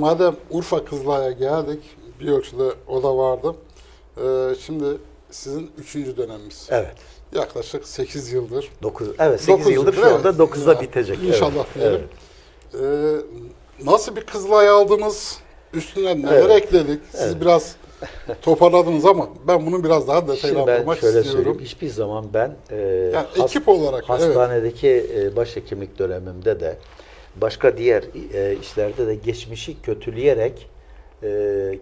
Madem Urfa Kızılay'a geldik, bir ölçüde o da vardı. Ee, şimdi sizin üçüncü dönemimiz. Evet. Yaklaşık 8 yıldır. 9 evet 8 Dokuz yıldır şu evet. anda 9'da Ya, bitecek. İnşallah Evet, diyelim. evet. Ee, nasıl bir Kızılay aldınız? Üstüne neler Evet. ekledik? Siz biraz toparladınız ama ben bunu biraz daha detaylandırmak şöyle istiyorum. söyleyeyim. Hiçbir zaman ben e, Yani has- ekip olarak evet. hastanedeki e, başhekimlik dönemimde de başka diğer e, işlerde de geçmişi kötüleyerek e,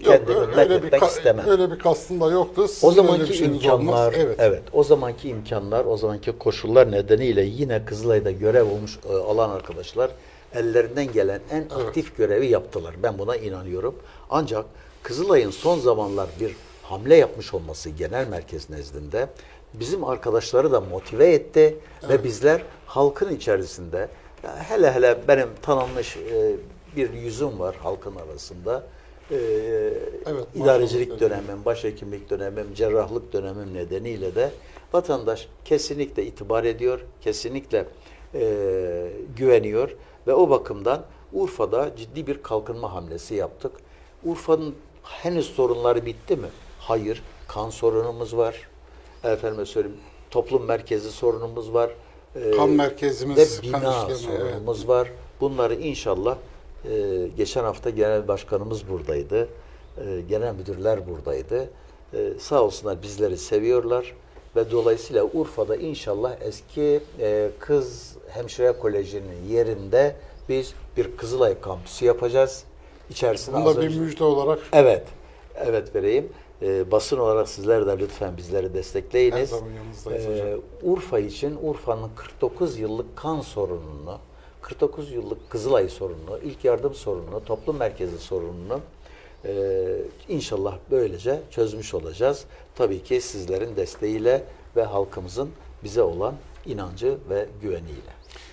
Yok, öyle, bir etmek ka- istemem. öyle bir kastım da yoktu. Sizin O zamanki imkanlar, olmaz. evet. Evet. o zamanki imkanlar, o zamanki koşullar nedeniyle yine Kızılay'da görev olmuş e, alan arkadaşlar ellerinden gelen en aktif görevi yaptılar. Ben buna inanıyorum. Ancak Kızılay'ın son zamanlar bir hamle yapmış olması genel merkez nezdinde bizim arkadaşları da motive etti ve bizler halkın içerisinde hele hele benim tanınmış e, bir yüzüm var halkın arasında. E, Evet, idarecilik dönemim, başhekimlik dönemim, cerrahlık dönemim nedeniyle de vatandaş kesinlikle itibar ediyor, kesinlikle e, güveniyor ve o bakımdan Urfa'da ciddi bir kalkınma hamlesi yaptık. Urfa'nın henüz sorunları bitti mi? Hayır. Kan sorunumuz var. Efendime söyleyeyim toplum merkezi sorunumuz var. E, Kan merkezimiz, ve kan bina evet. sorunumuz var. Bunları inşallah e, geçen hafta genel başkanımız buradaydı. E, genel müdürler buradaydı. E, sağ olsunlar bizleri seviyorlar ve dolayısıyla Urfa'da inşallah eski e, kız hemşire kolejinin yerinde biz bir Kızılay kampüsü yapacağız. İçerisinde Bunu da bir önce- müjde olarak Evet. Evet vereyim. Ee, basın olarak sizler de lütfen bizleri destekleyiniz. Her zaman yanınızdayız hocam. Urfa için Urfa'nın 49 yıllık kan sorununu, 49 yıllık Kızılay sorununu, ilk yardım sorununu, toplum merkezi sorununu e, inşallah böylece çözmüş olacağız. Tabii ki sizlerin desteğiyle ve halkımızın bize olan inancı ve güveniyle.